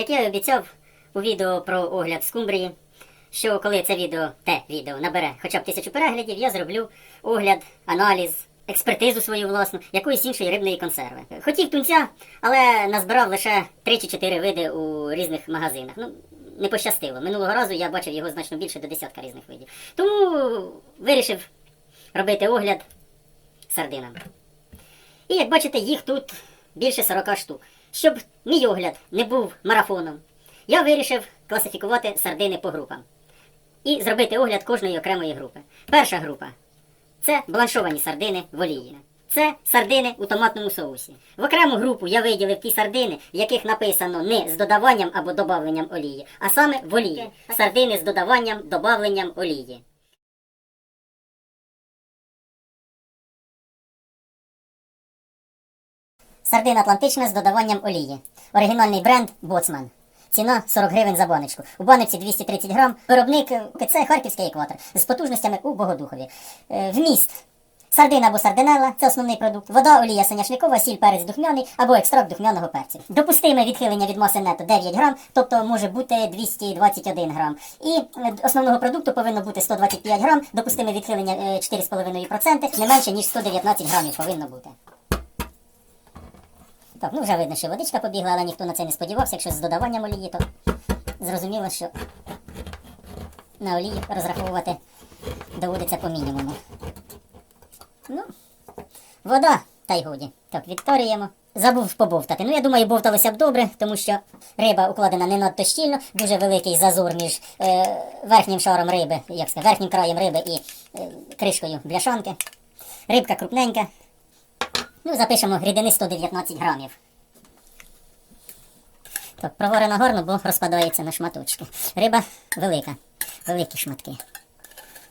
Як я і обіцяв у відео про огляд скумбрії, що коли це відео, те відео набере хоча б тисячу переглядів, я зроблю огляд, аналіз, експертизу свою власну, якоїсь іншої рибної консерви. Хотів тунця, але назбирав лише 3 чи 4 види у різних магазинах. Ну, не пощастило. Минулого разу я бачив його значно більше до десятка різних видів. Тому вирішив робити огляд сардинам. І як бачите, їх тут більше 40 штук. Щоб мій огляд не був марафоном, я вирішив класифікувати сардини по групам і зробити огляд кожної окремої групи. Перша група це бланшовані сардини в олії. Це сардини у томатному соусі. В окрему групу я виділив ті сардини, в яких написано не з додаванням або добавленням олії, а саме в олії. Сардини з додаванням, добавленням олії. Сардина Атлантична з додаванням олії. Оригінальний бренд Боцман. Ціна 40 гривень за баночку. У баночці 230 грам. Виробник е, це Харківський екватор з потужностями у Богодухові. Е, Вміст. Сардина або сардинела це основний продукт. Вода, олія соняшникова, сіль, перець духмяний або екстракт духмяного перцю. Допустиме відхилення від маси нето 9 грам, тобто може бути 221 грам. І е, основного продукту повинно бути 125 грам, допустиме відхилення е, 4,5%, не менше ніж 119 грамів повинно бути. Так, ну вже видно, що водичка побігла, але ніхто на це не сподівався. Якщо з додаванням олії, то зрозуміло, що на олію розраховувати доводиться по мінімуму. Ну, вода, та й годі. Так, відторюємо. Забув побовтати. Ну, я думаю, бовталося б добре, тому що риба укладена не надто щільно, дуже великий зазор між е, верхнім шаром риби, як сказати, верхнім краєм риби і е, кришкою бляшанки. Рибка крупненька. Ну, запишемо рідини 119 грамів. Так, проварена гарно, бо розпадається на шматочки. Риба велика, великі шматки.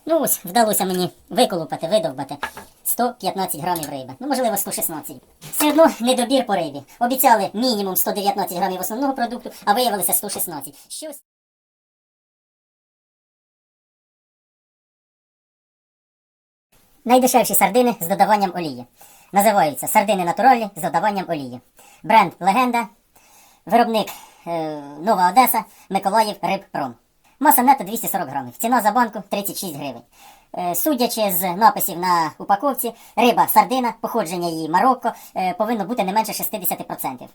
Ну ось, вдалося мені виколупати, видовбати 115 грамів риби. Ну, можливо, 116. Все одно недобір по рибі. Обіцяли мінімум 119 грамів основного продукту, а виявилося 116. Щось. Найдешевші сардини з додаванням олії. Називаються сардини натуральні з додаванням олії. Бренд Легенда, виробник е, Нова Одеса, Миколаїв Рибпром. Маса нето 240 грамів. Ціна за банку 36 гривень. Е, судячи з написів на упаковці, риба сардина, походження її Марокко, е, повинно бути не менше 60%.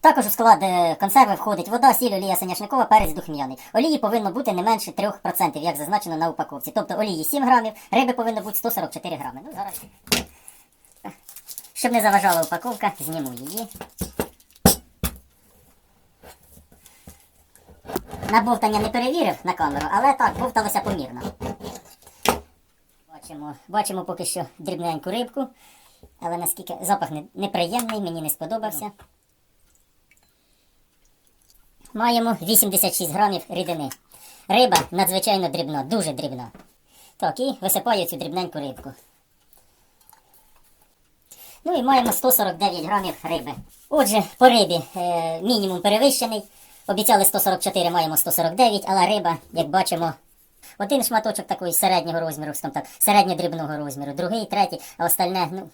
Також у склад е, консерви входить вода, сіль, олія соняшникова, перець духмяний. Олії повинно бути не менше 3%, як зазначено на упаковці. Тобто олії 7 грамів, риби повинно бути 144 грами. Ну, зараз. Щоб не заважала упаковка, зніму її. На бовтання не перевірив на камеру, але так, бовталося помірно. Бачимо, бачимо поки що дрібненьку рибку, але наскільки запах неприємний, мені не сподобався. Маємо 86 грамів рідини. Риба надзвичайно дрібна, дуже дрібна. Так, і висипаю цю дрібненьку рибку. Ну і маємо 149 грамів риби. Отже, по рибі е, мінімум перевищений. Обіцяли 144, маємо 149, але риба, як бачимо, один шматочок такої середнього розміру, так, середньодрібного розміру, другий, третій, а остальне, ну,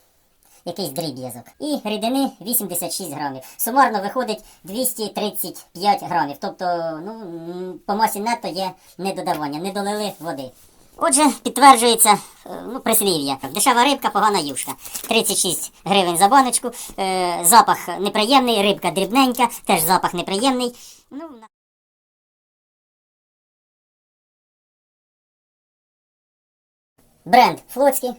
якийсь дріб'язок. І рідини 86 грамів. Сумарно виходить 235 грамів. Тобто, ну, по масі нето є недодавання, не долили води. Отже, підтверджується е, ну, прислів'я. Дешева рибка, погана юшка. 36 гривень за баночку. Е, запах неприємний, рибка дрібненька, теж запах неприємний. Ну, Бренд Флотський.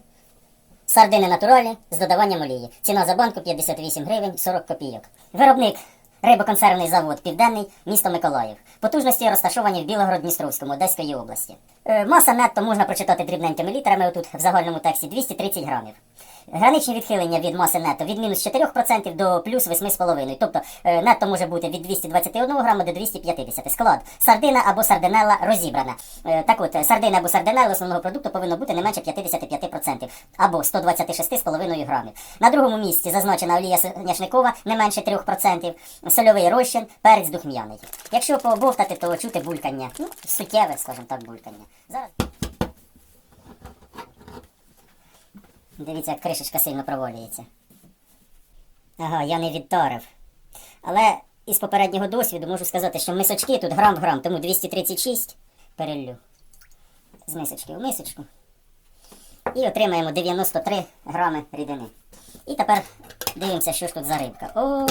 Сардини натуральні з додаванням олії. Ціна за банку 58 гривень 40 копійок. Виробник рибоконсервний завод Південний, місто Миколаїв. Потужності розташовані в Білогород-Дністровському, Одеської області. Е, маса нетто можна прочитати дрібненькими літерами. Отут в загальному тексті 230 грамів. Граничні відхилення від маси нетто від мінус 4% до плюс 8,5%. Тобто е, нетто може бути від 221 грама до 250. Склад. Сардина або сардинелла розібрана. Е, так от, сардина або сардинелла основного продукту повинно бути не менше 55% або 126,5 грамів. На другому місці зазначена олія соняшникова не менше 3%, сольовий розчин, перець духмяний. Якщо побовтати, то чути булькання. Ну, суттєве, скажімо так, булькання. Зараз. Дивіться, як кришечка сильно провалюється. Ага, я не відторив. Але із попереднього досвіду можу сказати, що мисочки тут грам в грам, тому 236 переллю з мисочки в мисочку. І отримаємо 93 грами рідини. І тепер дивимося, що ж тут за рибка. О,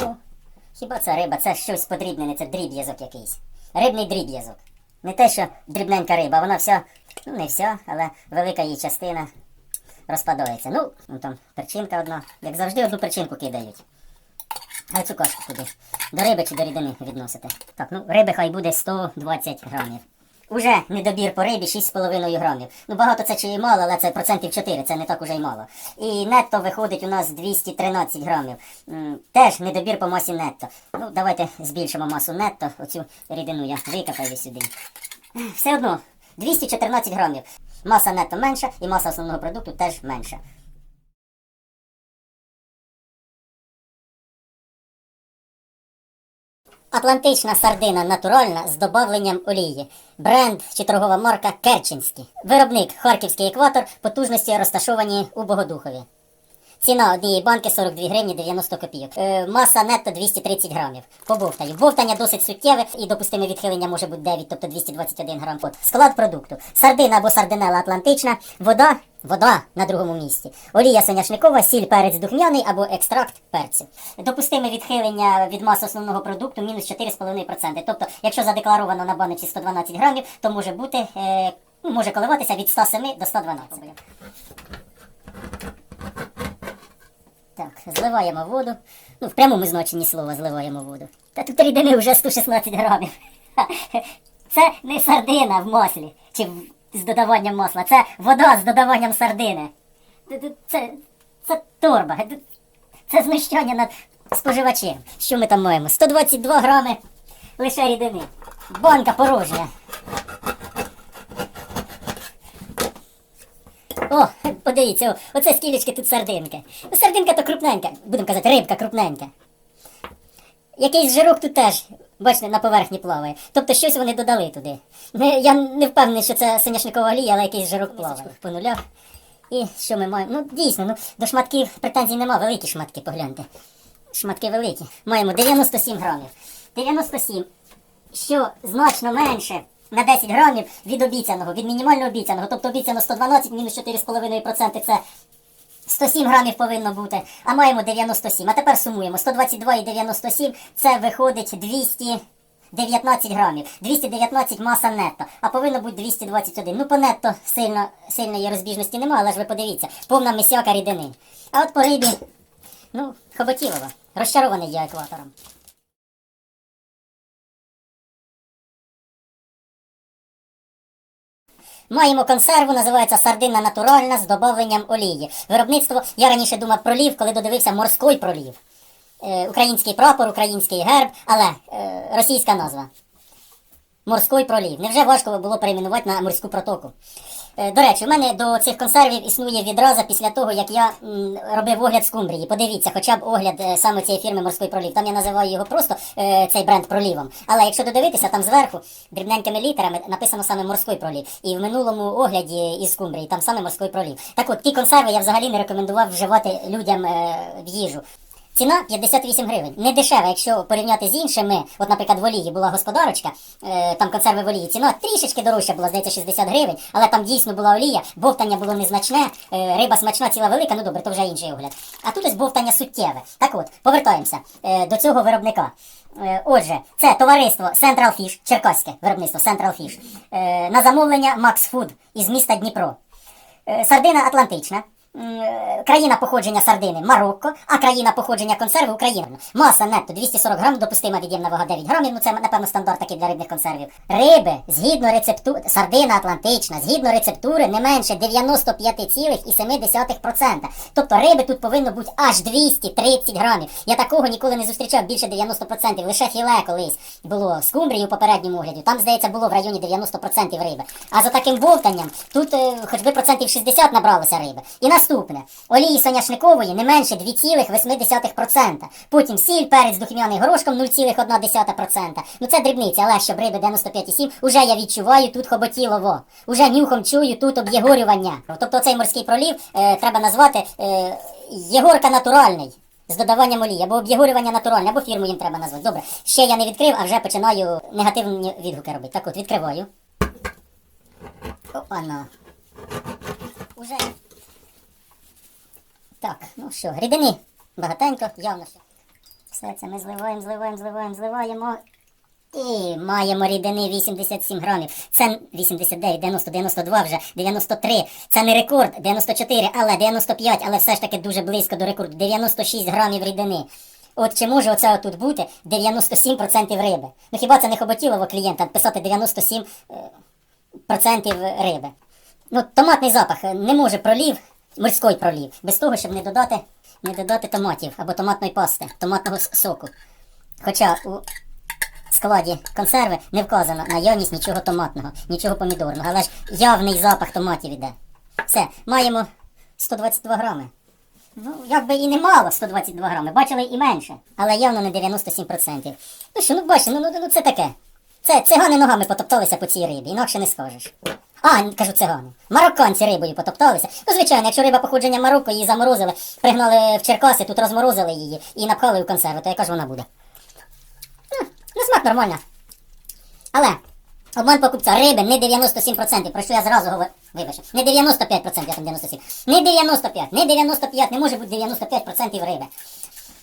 хіба це риба? Це щось подрібнене, це дріб'язок якийсь. Рибний дріб'язок. Не те, що дрібненька риба, вона вся, ну не вся, але велика її частина розпадається. Ну, ну там перчинка одна. Як завжди, одну перчинку кидають. А цю кашку куди? До риби чи до рідини відносите? Так, ну риби хай буде 120 грамів. Уже недобір по рибі 6,5 грамів. Ну багато це чи і мало, але це процентів 4, це не так уже й мало. І нетто виходить у нас 213 грамів. Теж недобір по масі нетто. Ну, давайте збільшимо масу нетто. Оцю рідину я викопаю сюди. Все одно 214 грамів. Маса нетто менша і маса основного продукту теж менша. Атлантична сардина натуральна з добавленням олії. Бренд чи торгова марка Керченський. Виробник Харківський екватор, потужності розташовані у Богодухові. Ціна однієї банки 42 гривні 90 копійок. Е, маса нетто 230 грамів. По бовтанню. Бовтання досить суттєве і допустиме відхилення може бути 9, тобто 221 грам. От. Склад продукту. Сардина або сардинела атлантична, вода, вода на другому місці. Олія соняшникова, сіль, перець духмяний або екстракт перцю. Допустиме відхилення від маси основного продукту мінус 4,5%. Тобто, якщо задекларовано на баночці 112 грамів, то може бути, е, ну, може коливатися від 107 до 112. Так, зливаємо воду. Ну, в прямому значенні слова зливаємо воду. Та тут рідини вже 116 грамів. Це не сардина в маслі чи з додаванням масла, це вода з додаванням сардини. Це, це торба. Це знущання над споживачем. Що ми там маємо? 122 грами лише рідини. Банка порожня. О, подивіться, о, оце скілечки тут сардинки. Ну, сардинка то крупненька, будемо казати, рибка крупненька. Якийсь жирок тут теж, бачите, на поверхні плаває. Тобто щось вони додали туди. Не, я не впевнений, що це соняшникова олія, але якийсь жирок плаває. По нулях. І що ми маємо? Ну, дійсно, ну, до шматків претензій нема, великі шматки, погляньте. Шматки великі. Маємо 97 грамів. 97 що значно менше на 10 грамів від обіцяного, від мінімально обіцяного. Тобто обіцяно 112 мінус 4,5% це 107 грамів повинно бути, а маємо 97. А тепер сумуємо. 122 і 97 це виходить 219 грамів. 219 маса нетто, а повинно бути 221. Ну, по нетто сильно, сильної розбіжності немає, але ж ви подивіться, повна мисяка рідини. А от по рибі, ну, хоботілова. Розчарований я екватором. Маємо консерву, називається сардина натуральна з додавленням олії. Виробництво, я раніше думав пролів, коли додивився морський пролів. Е, український прапор, український герб, але е, російська назва. Морський пролів. Невже важко було перейменувати на морську протоку? Е, До речі, у мене до цих консервів існує відраза після того, як я робив огляд скумбрії. Подивіться, хоча б огляд е, саме цієї фірми Морський пролів. Там я називаю його просто е, цей бренд пролівом. Але якщо додивитися, там зверху дрібненькими літерами написано саме морський пролів. І в минулому огляді із скумбрії там саме морський пролів. Так от, ті консерви я взагалі не рекомендував вживати людям в їжу. Ціна 58 гривень. Не дешева, якщо порівняти з іншими. От, наприклад, в олії була господарочка, е, там консерви в олії. Ціна трішечки дорожча була, здається, 60 гривень, але там дійсно була олія, бовтання було незначне, е, риба смачна, ціла велика, ну добре, то вже інший огляд. А тут ось бовтання суттєве. Так от, повертаємося е, до цього виробника. Отже, це товариство Central Fish, черкаське виробництво Central Fish, на замовлення Max Food із міста Дніпро. Сардина Атлантична. Країна походження сардини Марокко, а країна походження консерви Україна. Маса нетто 240 грам, допустима від'ємна вага 9 грамів. Ну це напевно стандарт такий для рибних консервів. Риби згідно рецептури, сардина Атлантична, згідно рецептури, не менше 95,7%. Тобто риби тут повинно бути аж 230 грамів. Я такого ніколи не зустрічав більше 90%. Лише філе колись було в скумбрії у попередньому огляді. Там, здається, було в районі 90% риби. А за таким бовтанням тут е, хоч би процентів 60 набралося риби. І наступне. Олії соняшникової не менше 2,8%. Потім сіль, перець духмяний горошком 0,1%. Ну це дрібниця, але щоб риби 95,7, уже я відчуваю тут хоботілово. Уже нюхом чую тут об'єгорювання. Тобто цей морський пролів е, треба назвати е, Єгорка натуральний. з додаванням олії, або об'єгурювання натуральне, або фірму їм треба назвати. Добре. Ще я не відкрив, а вже починаю негативні відгуки робити. Так от, відкриваю. Опа-на. Уже. Так, ну що, рідини багатенько, явно що. Все це ми зливаємо, зливаємо, зливаємо, зливаємо. І маємо рідини 87 грамів. Це 89, 90, 92 вже, 93. Це не рекорд, 94, але 95, але все ж таки дуже близько до рекорду. 96 грамів рідини. От чи може оце тут бути 97% риби? Ну хіба це не хоботілово клієнта писати 97% е, риби? Ну, томатний запах е, не може пролів, морський пролів, без того, щоб не додати, не додати томатів або томатної пасти, томатного соку. Хоча у складі консерви не вказано наявність нічого томатного, нічого помідорного, але ж явний запах томатів іде. Все, маємо 122 грами. Ну, якби і немало 122 грами, бачили і менше, але явно не 97%. Ну що, ну бачите, ну, ну, ну це таке. Це цигани ногами потопталися по цій рибі, інакше не скажеш. А, кажу цигани. Марокканці рибою потопталися. Ну, звичайно, якщо риба походження Марокко, її заморозили, пригнали в Черкаси, тут розморозили її і напхали в консерви, то яка ж вона буде? Ну, ну смак нормально. Але обман покупця риби не 97%, про що я зразу говорю. Вибачте, не 95%, я там 97. Не 95, не 95, не може бути 95% риби.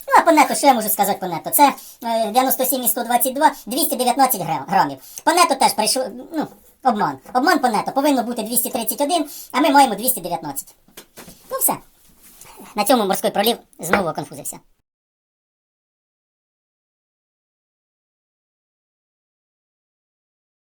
Ну, а по нету, що я можу сказати по нету? Це е, 97 і 122, 219 грамів. По нету теж прийшов, ну, обман. Обман по нету повинно бути 231, а ми маємо 219. Ну все. На цьому морський пролів знову конфузився.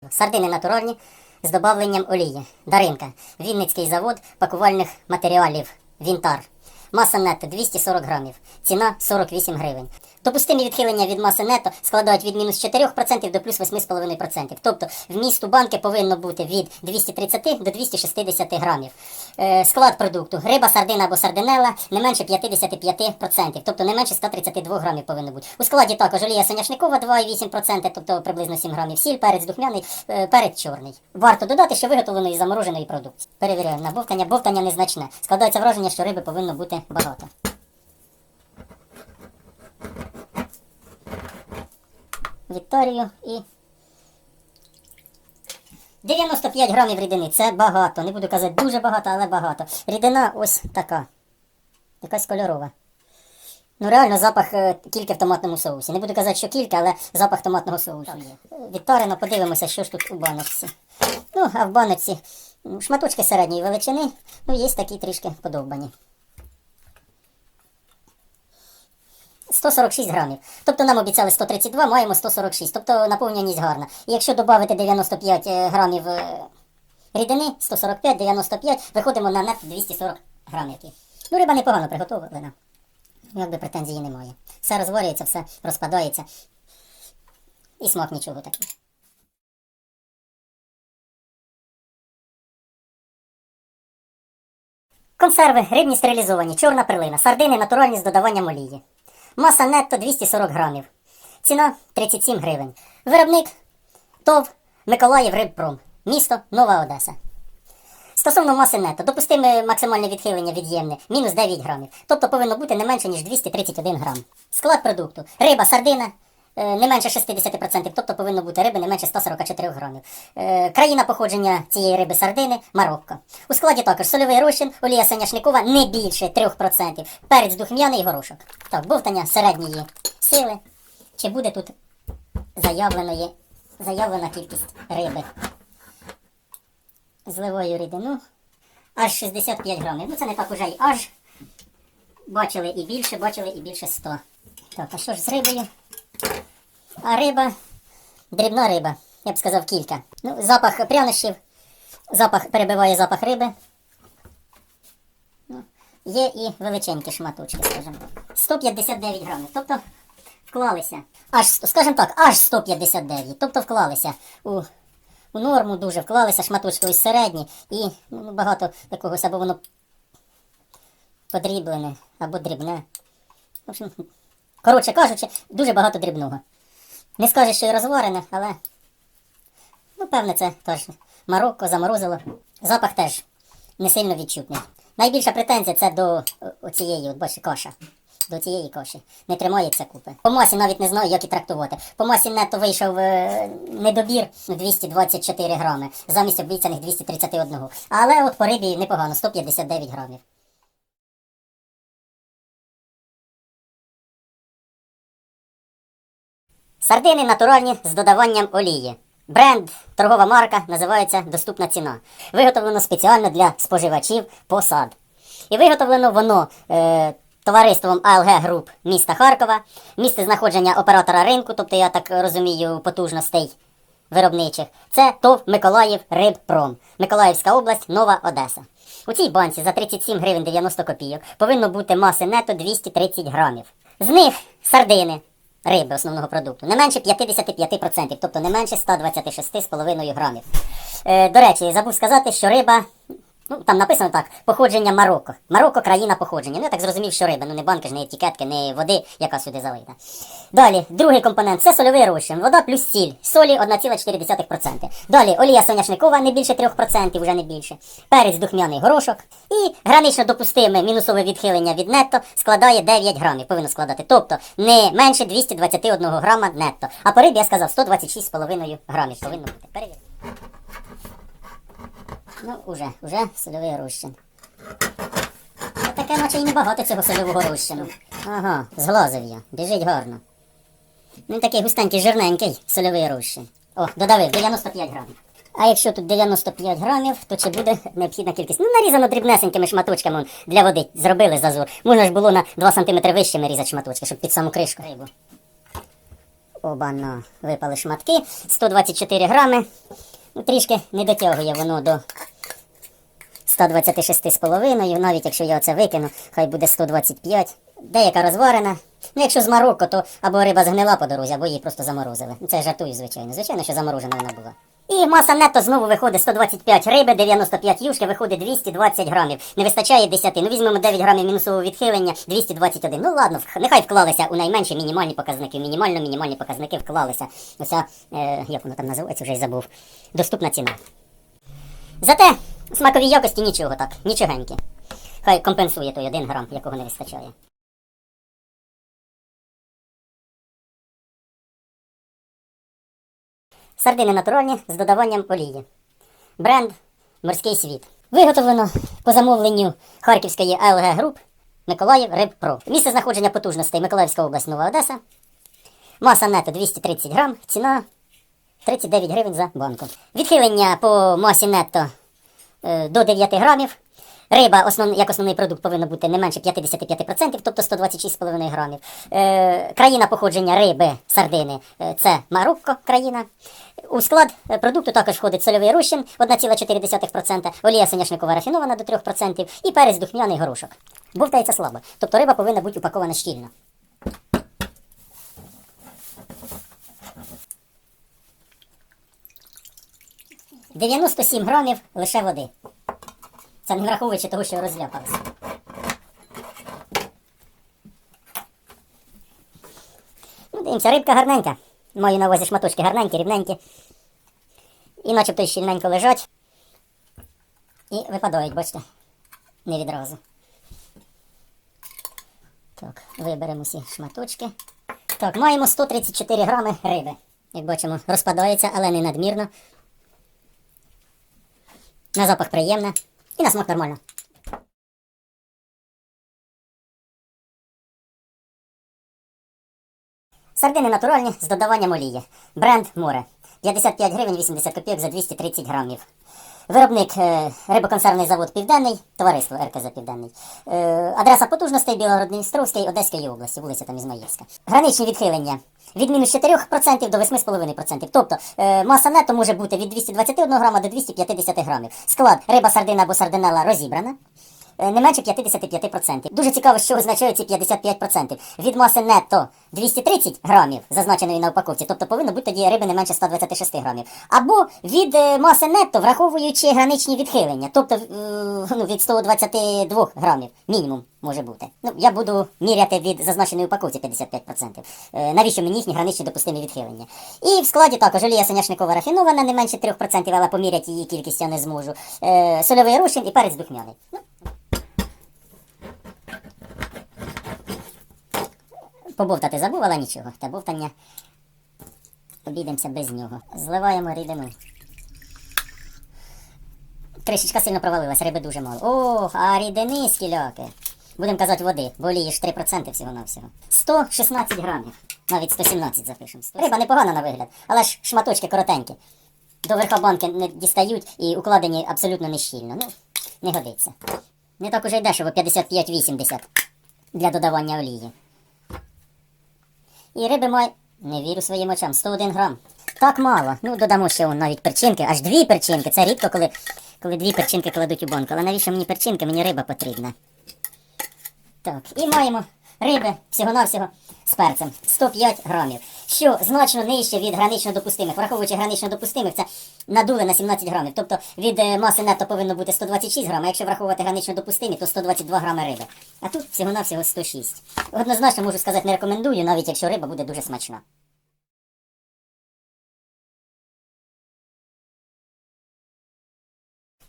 Сардини натуральні з додавленням олії. Даринка. Вінницький завод пакувальних матеріалів. Вінтар. Маса нетто 240 грамів. Ціна 48 гривень. Допустимі відхилення від маси нетто складають від мінус 4% до плюс 8,5%. Тобто вміст у банки повинно бути від 230 до 260 грамів. Е, склад продукту. Риба, сардина або сардинела не менше 55%. Тобто не менше 132 грамів повинно бути. У складі також олія соняшникова 2,8%, тобто приблизно 7 грамів сіль, перець духмяний, е, перець чорний. Варто додати, що виготовлено із замороженої продукції. Перевіряємо на бовтання. Бовтання незначне. Складається враження, що риби повинно бути багато. Вікторію і 95 грамів рідини. Це багато. Не буду казати дуже багато, але багато. Рідина ось така. Якась кольорова. Ну реально запах е, кільки в томатному соусі. Не буду казати, що кілька, але запах томатного соусу є. Відтарено, подивимося, що ж тут у баночці. Ну, а в баночці ну, шматочки середньої величини, ну, є такі трішки подовбані. 146 грамів. Тобто нам обіцяли 132, маємо 146. Тобто наповненість гарна. І якщо додати 95 е, грамів е, рідини, 145, 95, виходимо на нет 240 грамів. Ну, риба непогано приготовлена. Якби претензії немає. Все розварюється, все розпадається. І смак нічого такий. Консерви рибні стерилізовані, чорна перлина, сардини натуральні з додаванням олії. Маса нетто 240 грамів. Ціна 37 гривень. Виробник ТОВ Миколаїв Рибпром. Місто Нова Одеса. Стосовно маси нетто, допустиме максимальне відхилення від'ємне мінус 9 грамів. Тобто повинно бути не менше, ніж 231 грам. Склад продукту. Риба, сардина. Е, Не менше 60%, тобто повинно бути риби не менше 144 грамів. Е, країна походження цієї риби сардини Марокко. У складі також сольовий розчин, олія соняшникова не більше 3%, перець духмяний і горошок. Так, бовтання середньої сили. Чи буде тут заявленої, заявлена кількість риби? Зливаю рідину. Аж 65 грамів. Ну це не так уже й аж. Бачили і більше, бачили і більше 100. Так, а що ж з рибою? А риба, дрібна риба, я б сказав кілька. Ну, запах прянощів, запах перебиває запах риби. Ну, є і величенькі шматочки, скажімо. 159 грамів. Тобто вклалися. Аж, скажімо так, аж 159. Тобто вклалися у, у норму дуже, вклалися шматочки ось середні і ну, багато якогось або воно подріблене, або дрібне. В общем, коротше кажучи, дуже багато дрібного. Не скажеш, що і розварене, але. Ну, певне, це теж Марокко заморозило. Запах теж не сильно відчутний. Найбільша претензія це до о- оцієї, от бачите, каша. до цієї коші. Не тримається купи. По масі навіть не знаю, як і трактувати. По масі нетто вийшов е, недобір 224 грами, замість обіцяних 231. Але от по рибі непогано, 159 грамів. Сардини натуральні з додаванням олії. Бренд, торгова марка називається Доступна ціна. Виготовлено спеціально для споживачів посад. І виготовлено воно е, товариством АЛГ Груп міста Харкова, місце знаходження оператора ринку, тобто я так розумію, потужностей виробничих. Це ТОВ Миколаїв Рибпром, Миколаївська область, Нова Одеса. У цій банці за 37 гривень 90 копійок повинно бути маси нето 230 грамів. З них сардини, риби основного продукту, не менше 55%, тобто не менше 126,5 грамів. Е, до речі, забув сказати, що риба. Ну, там написано так, походження Марокко. Марокко країна походження. Ну, я так зрозумів, що риба, ну не банки ж, не етикетки, не води, яка сюди залита. Далі, другий компонент це сольовий розчин. Вода плюс сіль. Солі 1,4%. Далі олія соняшникова не більше 3%, вже не більше. Перець духмяний горошок. І гранично допустиме мінусове відхилення від нетто складає 9 грамів. Повинно складати. Тобто не менше 221 грама нетто. А по рибі я сказав 126,5 грамів повинно бути. Перевірте. Ну, уже, уже сольовий розчин. Та Таке наче і небагато цього сольового розчину. Ага, зглазив я. Біжить гарно. Він такий густенький, жирненький сольовий розчин. О, додавив 95 грамів. А якщо тут 95 грамів, то чи буде необхідна кількість? Ну, нарізано дрібнесенькими шматочками для води. Зробили зазор. Можна ж було на 2 см вищими різати шматочки, щоб під саму кришку рибу. Обано, випали шматки. 124 грами. Ну, Трішки не дотягує воно до 126,5, навіть якщо я це викину, хай буде 125. Деяка розварена. Ну, якщо з Марокко, то або риба згнила по дорозі, або її просто заморозили. Ну, Це жартую, звичайно. Звичайно, що заморожена вона була. І маса нетто знову виходить 125 риби, 95 юшки, виходить 220 грамів. Не вистачає 10. Ну візьмемо 9 грамів мінусового відхилення, 221. Ну ладно, нехай вклалися у найменші мінімальні показники. Мінімально мінімальні показники вклалися. Оця, е, як воно там називається, вже й забув. Доступна ціна. Зате смакові якості нічого так, нічогенькі. Хай компенсує той один грам, якого не вистачає. Сардини натуральні з додаванням олії. Бренд Морський світ. Виготовлено по замовленню Харківської АЛГ Груп Миколаїв Рибпро. Місце знаходження потужностей Миколаївська область Нова Одеса. Маса нето 230 грам, ціна 39 гривень за банку. Відхилення по масі нетто е, до 9 грамів. Риба основ, як основний продукт повинна бути не менше 55%, тобто 126,5 грамів. Е, країна походження риби, сардини е, це Марокко країна. У склад е, продукту також входить сольовий розчин 1,4%, олія соняшникова рафінована до 3% і перець духмяний горошок. Бовтається слабо. Тобто риба повинна бути упакована щільно. – 97 грамів лише води. Це не враховуючи того, що розляпалися. Ну, дивимося, рибка гарненька. Маю на увазі шматочки гарненькі, рівненькі. І начебто щільненько лежать. І випадають, бачите, не відразу. Так, виберемо всі шматочки. Так, маємо 134 грами риби. Як бачимо, розпадається, але не надмірно. На запах приємне. І на смак нормально. Сардини натуральні з додаванням олії. Бренд море. 55 гривень 80 копійок за 230 грамів. Виробник е, рибоконсервний завод Південний, товариство РКЗ Південний. Е, адреса потужностей Білгород-Дністровський, Одеської області, вулиця там Ізмаїльська. Граничні відхилення від мінус 4% до 8,5%. Тобто е, маса нетто може бути від 221 грама до 250 грамів. Склад риба, сардина або сардинела розібрана. Не менше 55%. Дуже цікаво, що означають ці 55%. Від маси нетто 230 грамів, зазначеної на упаковці, тобто повинно бути тоді риби не менше 126 грамів. Або від е, маси нетто, враховуючи граничні відхилення, тобто е, ну, від 122 грамів мінімум може бути. Ну, я буду міряти від зазначеної упаковці 55%. Е, навіщо мені їхні граничні допустимі відхилення? І в складі також олія соняшникова рафінована не менше 3%, але поміряти її кількість я не зможу. Сольовий розчин і перець духмяний. Ну, Побовтати забув, але нічого. Та бовтання обійдемося без нього. Зливаємо рідину. Кришечка сильно провалилась, риби дуже мало. Ох, а рідини скіляки. Будемо казати води, бо ж 3% всього на всього. 116 грамів. Навіть 117 запишемо. Риба непогана на вигляд, але ж шматочки коротенькі. До верха банки не дістають і укладені абсолютно нещільно. Ну, не годиться. Не так уже й дешево 55-80 для додавання олії. І риби має. Не вірю своїм очам, 101 грам. Так мало. Ну, додамо ще навіть перчинки, аж дві перчинки. Це рідко, коли, коли дві перчинки кладуть у банку. Але навіщо мені перчинки? Мені риба потрібна. Так, і маємо риби всього-навсього з перцем 105 грамів, що значно нижче від гранично допустимих. Враховуючи гранично допустимих, це надули на 17 грамів. Тобто від е, маси нетто повинно бути 126 грамів, а якщо враховувати гранично допустимі, то 122 грами риби. А тут всього-навсього 106. Однозначно можу сказати, не рекомендую, навіть якщо риба буде дуже смачна.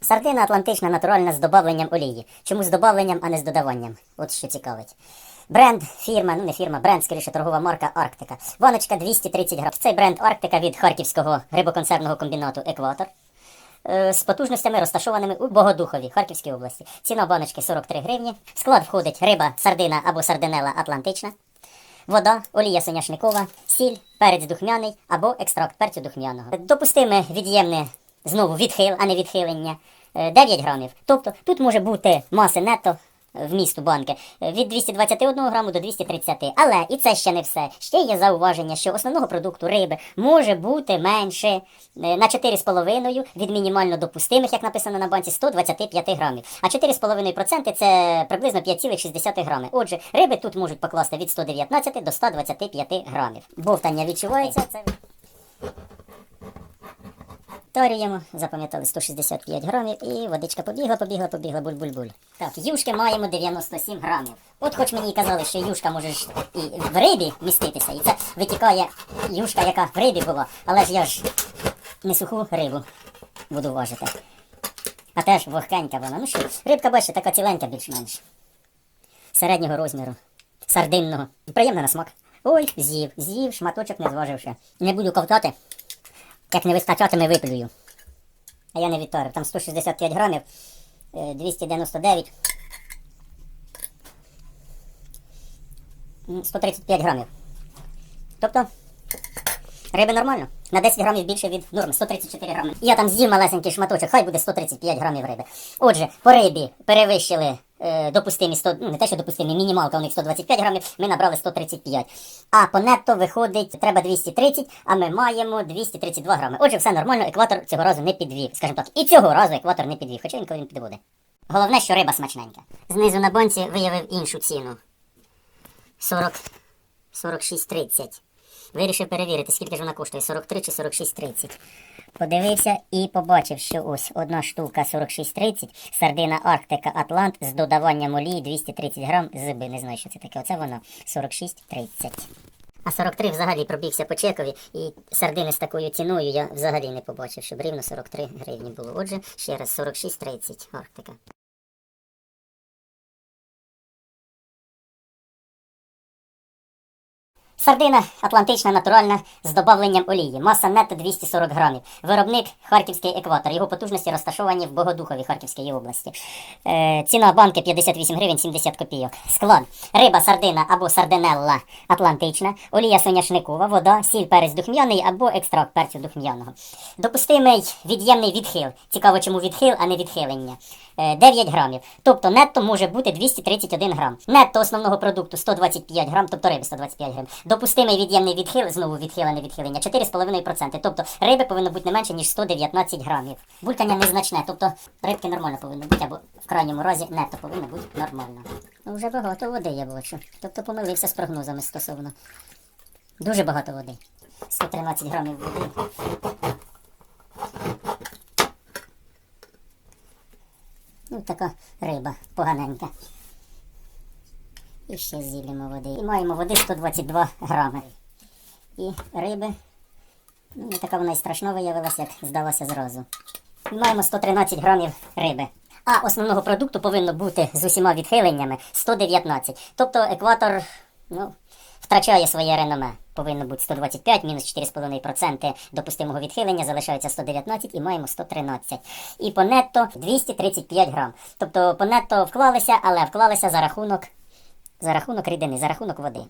Сардина атлантична натуральна з добавленням олії. Чому з добавленням, а не з додаванням? От що цікавить. Бренд, фірма, ну не фірма, бренд, скоріше торгова марка Арктика. Баночка 230 грам. Цей бренд Арктика від харківського рибоконсервного комбінату Екватор. Е, З потужностями розташованими у Богодухові, Харківській області. Ціна баночки 43 гривні. В склад входить риба, сардина або сардинела атлантична, вода, олія соняшникова, сіль, перець духмяний або екстракт перцю духмяного. Допустиме від'ємне знову відхил, а не відхилення. е, 9 грамів. Тобто тут може бути маси нетто е, вмісту банки від 221 граму до 230. Але і це ще не все. Ще є зауваження, що основного продукту риби може бути менше е, на 4,5 від мінімально допустимих, як написано на банці, 125 грамів. А 4,5% це приблизно 5,6 грами. Отже, риби тут можуть покласти від 119 до 125 грамів. Бовтання відчувається. Це Тарюємо, запам'ятали 165 грамів і водичка побігла, побігла, побігла, буль-буль-буль. Так, юшки маємо 97 грамів. От хоч мені і казали, що юшка може ж і в рибі міститися, і це витікає юшка, яка в рибі була, але ж я ж не суху рибу буду важити. А теж вогкенька вона. Ну що, рибка, бачите, така ціленька більш-менш. Середнього розміру. Сардинного. Приємна на смак. Ой, з'їв, з'їв, шматочок не зваживши. Не буду ковтати. Як не вистачатиме, виплюю. А я не відтарив. Там 165 грамів, е, 299. 135 грамів. Тобто, риби нормально. На 10 грамів більше від норми, 134 грами. Я там з'їв малесенький шматочок, хай буде 135 грамів риби. Отже, по рибі перевищили е, допустимі 100, ну не те, що допустимі, мінімалка у них 125 грамів, ми набрали 135. А по нетто виходить, треба 230, а ми маємо 232 грами. Отже, все нормально, екватор цього разу не підвів. Скажімо так, і цього разу екватор не підвів, хоча інколи він підводить. Головне, що риба смачненька. Знизу на бонці виявив іншу ціну. 40, 46,30. Вирішив перевірити, скільки ж вона коштує, 43 чи 46,30. Подивився і побачив, що ось одна штука 46,30, сардина Арктика Атлант з додаванням олії 230 грам зиби. Не знаю, що це таке. Оце воно 46,30. А 43 взагалі пробігся по чекові, і сардини з такою ціною я взагалі не побачив, щоб рівно 43 гривні було. Отже, ще раз 46,30 Арктика. Сардина атлантична натуральна з добавленням олії. Маса нетто 240 грамів. Виробник Харківський екватор. Його потужності розташовані в Богодухові Харківської області. Е, ціна банки 58 гривень 70 копійок. Склад. Риба сардина або сардинелла атлантична, олія соняшникова, вода, сіль, перець духм'яний або екстракт перцю духм'яного. Допустимий від'ємний відхил. Цікаво, чому відхил, а не відхилення. Е, 9 грамів. Тобто нетто може бути 231 грам. Нетто основного продукту 125 грам, тобто риби 125 грам. Допустимий від'ємний відхил, знову відхилене відхилення, 4,5%. Тобто риби повинно бути не менше, ніж 119 грамів. Булькання незначне, тобто рибки нормально повинно бути, або в крайньому разі нетто повинно бути нормально. Ну, вже багато води я бачу. Тобто помилився з прогнозами стосовно. Дуже багато води. 113 грамів води. Ну, така риба поганенька. І ще зілємо води. І маємо води 122 грами. І риби. Ну, не така вона і страшно виявилася, як здалося зразу. І маємо 113 грамів риби. А основного продукту повинно бути з усіма відхиленнями 119. Тобто екватор Ну, втрачає своє реноме. Повинно бути 125, мінус 4,5% допустимого відхилення, залишається 119 і маємо 113. І по нетто 235 грам. Тобто по нетто вклалися, але вклалися за рахунок, за рахунок рідини, за рахунок води.